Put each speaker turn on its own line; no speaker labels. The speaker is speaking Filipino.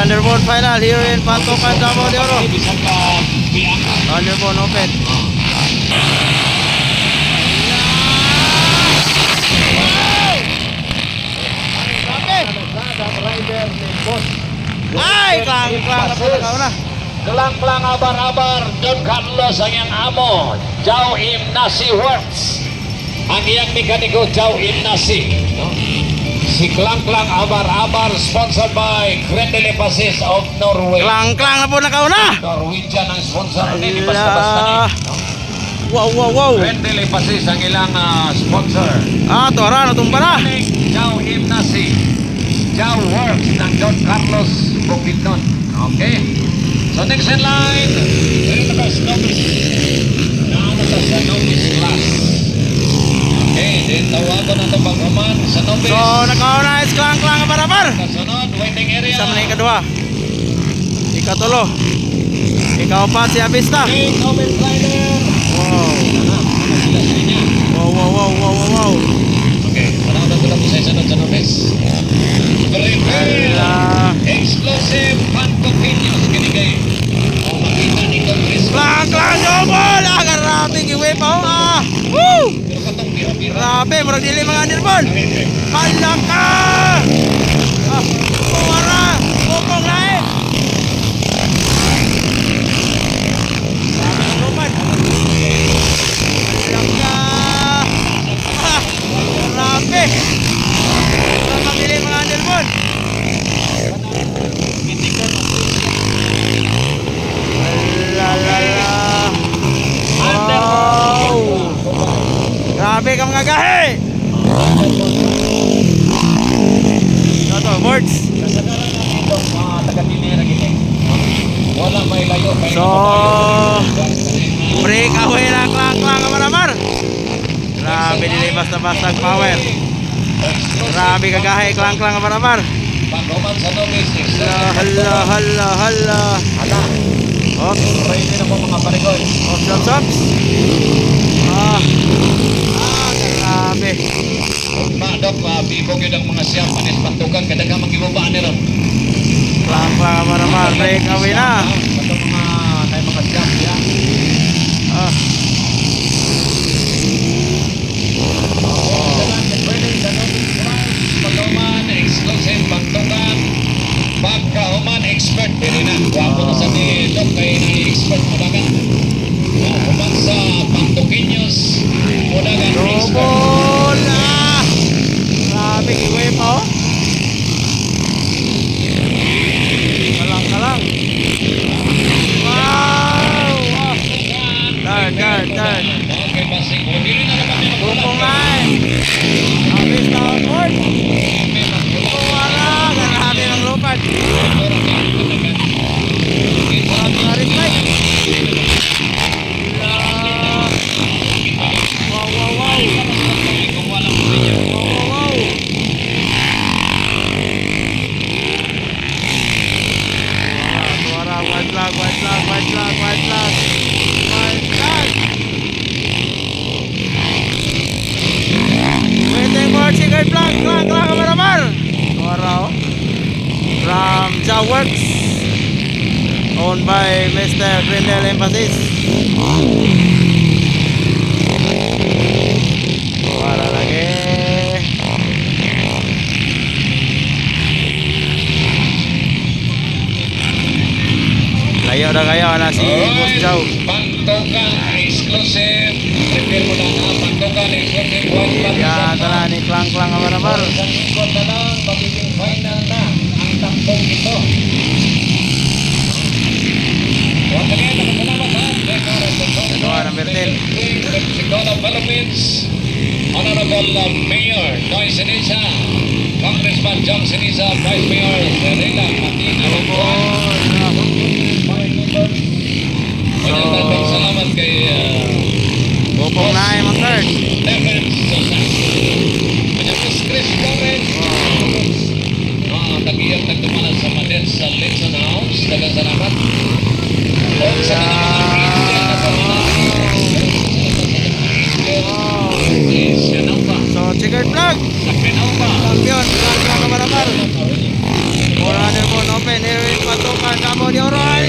Underbone final here in Patokan, Davao de Oro.
Bisag ka biang.
Underbone open. Ay, klang klang na po na.
Kelang-kelang abar-abar Don Carlos ang iyang amo Jao Im Nasi Works ang iyang mekaniko Jao Im Nasi no? Si Kelang-kelang abar-abar sponsored by Grendele Passes of Norway
Klang klang na po na kauna.
Norwegian ang sponsor ni
Ala.
basta-basta no?
Wow, wow, wow.
Grendele Passes ang ilang ah, sponsor
Ah, tora, natumba na.
Jao Im Nasi Jao Works ng Don Carlos Bukidnon okay So next in line, ito na sa novice. Naano sa sa novice class. Okay, then tawagan na itong paghuman sa novice.
So, nakauna is klang klang na para
Kasunod, waiting area.
Isa man na ikadua. Ikatulo. Ikaapat si Avista.
Okay, novice rider.
Wow.
Ano sila sa inyo?
Wow, wow, wow, wow, wow, wow.
Okay, panahon na ito lang sa sunod sa novice. Prepare.
Ala.
Explosive fan continuous. Kinigay. O makita ni Congress.
Klang klang double. Ah, grabe giwe pa oh. Ah. Woo! Grabe, murag dili mga nilbon. Halaka! Ah, kumara! Bukong lain! Luman! Halaka! Ah, grabe! Murag mabili mga nilbon. Lalala! Wow! Grabe ka mga gahe! Ito, words.
Na taga-tinira gini. Wala may layo.
So, break away na klang klang kamar-amar. Grabe nila basta-basta ang power. Grabe kagahe klang klang kamar-amar. Hala, hala, hala, hala. Oh,
ready na po mga parigoy.
oh, stops, stops. Ah.
Madok, uh, bibog yun ang mga siyam, panis pantukan, kadaga magibubaan nila.
Klang klang kamar-amar. Break away na.
Ito mga, tayo mga siyam, ya.
Ah,
exclusive, pantukan. Pagka-uman, expert, pili na. Wapo na sa ni Dok, kay expert mo dagan. Uman sa pantukinyos, mo dagan, expert.
double. Ah, grabe giwe pa oh. Kalang. Wow! Turn, turn, turn.
Basing. O, dili na naman yung
Bukong line. Abis downward. Kumara. Grabe ng lupad. Grabe na rin bike. Ah. Wow, wow, wow. Wow, wow, wow. Ah, Suara white flag, white flag, white flag, white flag. White flag. Waiting for checkered flag, flag, flag, kamar-amar. Suara oh. From Jaworks. Owned by Mr. Grindel Emphasis. Layo na kayo na si Boss Jow.
Pantukan exclusive. Prepare mo lang ha. Pantukan exclusive.
Yan, tala ni Klang Klang kamar-amar.
Sa lingkod na lang, magiging final na ang tampong ito. Once again, salamat ha.
Dalawa, number 10.
Mexico, Philippines. Honorable uh, Mayor Noy Sinisa. Congressman John Sinisa, Vice Mayor Serena Matina. Maraming salamat kay uh,
Bukong na
Torres. Ah, tagiyang nagdumalan sa Madet sa Linson House. Dagang salamat. Sa na.
So, checkered flag.
Sa Pinaupa.
Champion, Klang Klang kamar-amar. 400 po, open, here in
Yan, kamo di Aurora.